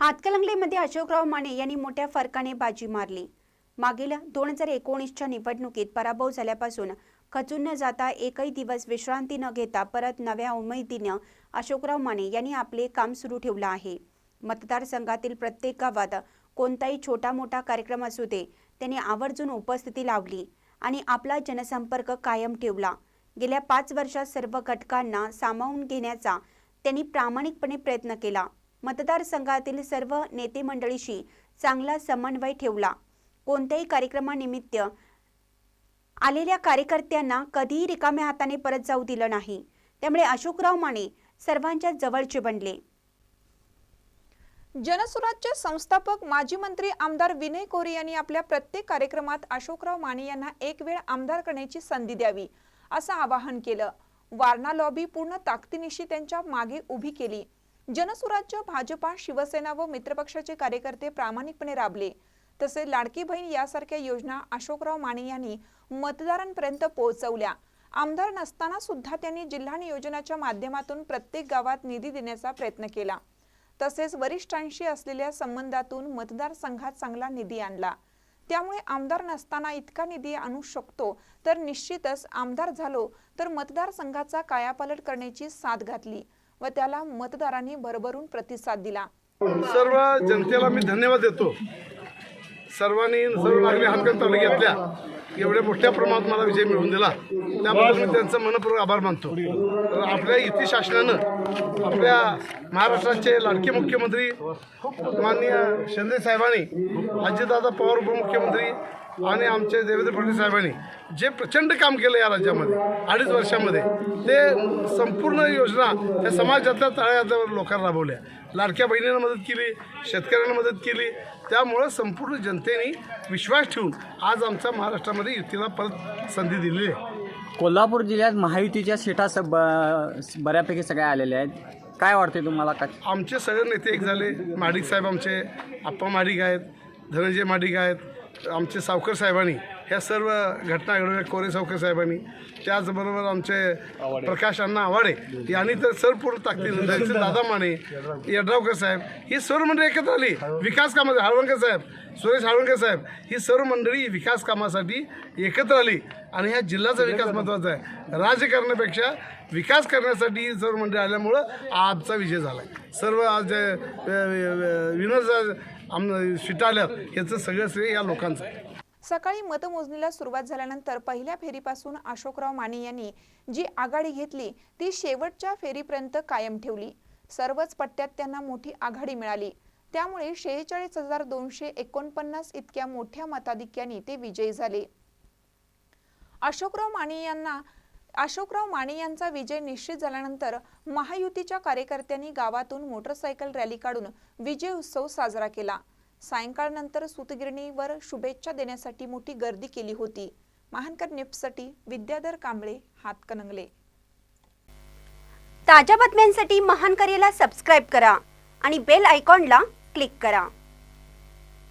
हातकलंगलेमध्ये अशोकराव माने यांनी मोठ्या फरकाने बाजी मारली. मागील दोन हजार एकोणीसच्या निवडणुकीत पराभव झाल्यापासून खचून न जाता एकही दिवस विश्रांती न घेता परत नव्या उमेदीनं अशोकराव माने यांनी आपले काम सुरू ठेवलं आहे. मतदारसंघातील प्रत्येक गावात कोणताही छोटा मोठा कार्यक्रम असू दे त्यांनी आवर्जून उपस्थिती लावली आणि आपला जनसंपर्क कायम ठेवला. गेल्या पाच वर्षात सर्व घटकांना सामावून घेण्याचा त्यांनी प्रामाणिकपणे प्रयत्न केला. मतदारसंघातील सर्व नेते मंडळीशी चांगला समन्वय ठेवला. कोणत्याही कार्यक्रमानिमित्त आलेल्या कार्यकर्त्यांना कधीही रिकाम्या हाताने परत जाऊ दिलं नाही. त्यामुळे अशोकराव माने सर्वांच्या जवळचे बनले. जनसुराज्य संस्थापक माजी मंत्री आमदार विनय कोरे यांनी आपल्या प्रत्येक कार्यक्रमात अशोकराव माने यांना एक वेळ आमदार करण्याची संधी द्यावी असं आवाहन केलं. वारणा लॉबी पूर्ण ताकदीनिशी त्यांच्या मागे उभी केली. जनसुराज्य भाजपा शिवसेना व मित्रपक्षाचे कार्यकर्ते प्रामाणिकपणे राबले. तसेच लाडकी बहीण यासारख्या योजना अशोकराव माने यांनी मतदारांपर्यंत पोहोचवल्या. आमदार नसताना सुद्धा त्यांनी जिल्हा नियोजनाच्या माध्यमातून प्रत्येक गावात निधी देण्याचा प्रयत्न केला. तसेच वरिष्ठांशी असलेल्या संबंधातून मतदारसंघात चांगला निधी आणला. त्यामुळे आमदार नसताना इतका निधी आणू शकतो तर निश्चितच आमदार झालो तर मतदारसंघाचा कायापालट करण्याची साथ घातली. व त्याला मतदारांनी भरभरून प्रतिसाद दिला. सर्व जनतेला मी धन्यवाद देतो. सर्वांनी सर्व नागरिक हातकन तालुक्यातल्या एवढ्या मोठ्या प्रमाणात मला विजय मिळवून दिला. त्याबद्दल मी त्यांचा मनपूर्वक आभार मानतो. आपल्या इथे शासनानं आपल्या महाराष्ट्राचे लाडके मुख्यमंत्री माननीय शिंदे साहेबांनी अजितदादा पवार उपमुख्यमंत्री आणि आमचे देवेंद्र फडणवीस साहेबांनी जे प्रचंड काम केलं या राज्यामध्ये अडीच वर्षामध्ये ते संपूर्ण योजना त्या समाजातल्या तळागाळावर लोकांना राबवल्या. लाडक्या बहिणींना मदत केली शेतकऱ्यांना मदत केली. त्यामुळं संपूर्ण जनतेने विश्वास ठेवून आज आमच्या महाराष्ट्रामध्ये युतीला परत संधी दिलेली आहे. कोल्हापूर जिल्ह्यात महायुतीच्या सीटा स ब- बऱ्यापैकी सगळ्या आलेल्या आहेत. काय वाटते तुम्हाला? का आमचे सगळे नेते एक झाले. माडिक साहेब आमचे आप्पा माडिक आहेत धनंजय माडिक आहेत आमचे सावकर साहेबांनी ह्या सर्व घटना घडवल्या कोरे सावकर साहेबांनी. त्याचबरोबर आमचे प्रकाश अण्णा आवाडे यांनी तर सरपूर्ण ताकदीनं त्यांचे दादा माने यड्रावकर साहेब ही सर्व मंडळी एकत्र आली. विकास कामासाठी हळवणकर साहेब सुरेश हळवणकर साहेब ही सर्व मंडळी विकास कामासाठी एकत्र आली. आणि ह्या जिल्ह्याचा विकास महत्त्वाचा आहे. राजकारणापेक्षा विकास करण्यासाठी ही सर्व मंडळी आल्यामुळं आजचा विजय झाला आहे सर्व आज विनर आम सीटा आल्यात याचं सगळं श्रेय या लोकांचं आहे. सकाळी मतमोजणीला सुरुवात झाल्यानंतर पहिल्या फेरीपासून अशोकराव माने यांनी जी आघाडी घेतली ती शेवटच्या फेरीपर्यंत कायम ठेवली. सर्वच पट्ट्यात त्यांना मोठी आघाडी मिळाली. त्यामुळे शेहेचाळीस हजार दोनशे एकोणपन्नास इतक्या मोठ्या मताधिक्याने ते विजयी झाले. अशोकराव माने यांना अशोकराव माने यांचा विजय निश्चित झाल्यानंतर महायुतीच्या कार्यकर्त्यांनी गावातून मोटरसायकल रॅली काढून विजय उत्सव साजरा केला. सायंकाळनंतर सूतगिरणीवर शुभेच्छा देण्यासाठी मोठी गर्दी केली होती. महानकर न्यूजसाठी विद्याधर कांबळे हातकणंगले ताज्या बातम्यांसाठी महानकरेला सबस्क्राईब करा आणि बेल आयकॉनला क्लिक करा.